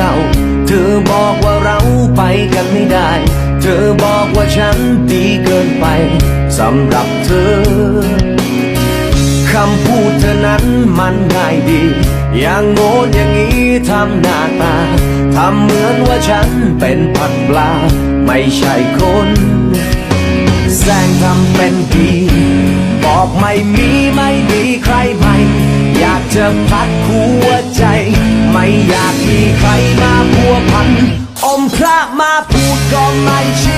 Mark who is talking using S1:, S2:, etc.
S1: เศร้า เธอบอกว่าเราไปกันไม่ได้ เธอบอกว่าฉันดีเกินไปสำหรับเธอ คำพูดเธอนั้นมันง่ายดี อย่างโง่นอย่างนี้ทำหน้าตา ทำเหมือนว่าฉันเป็นผักปลา ไม่ใช่คนแสงทำเป็นดีบอกไม่มีไม่มีใครใหม่ อยากจะพัดหัวใจ ไม่อยากมีใครมาพัวพัน อมพระมาพูดก็ไม่เชื่อ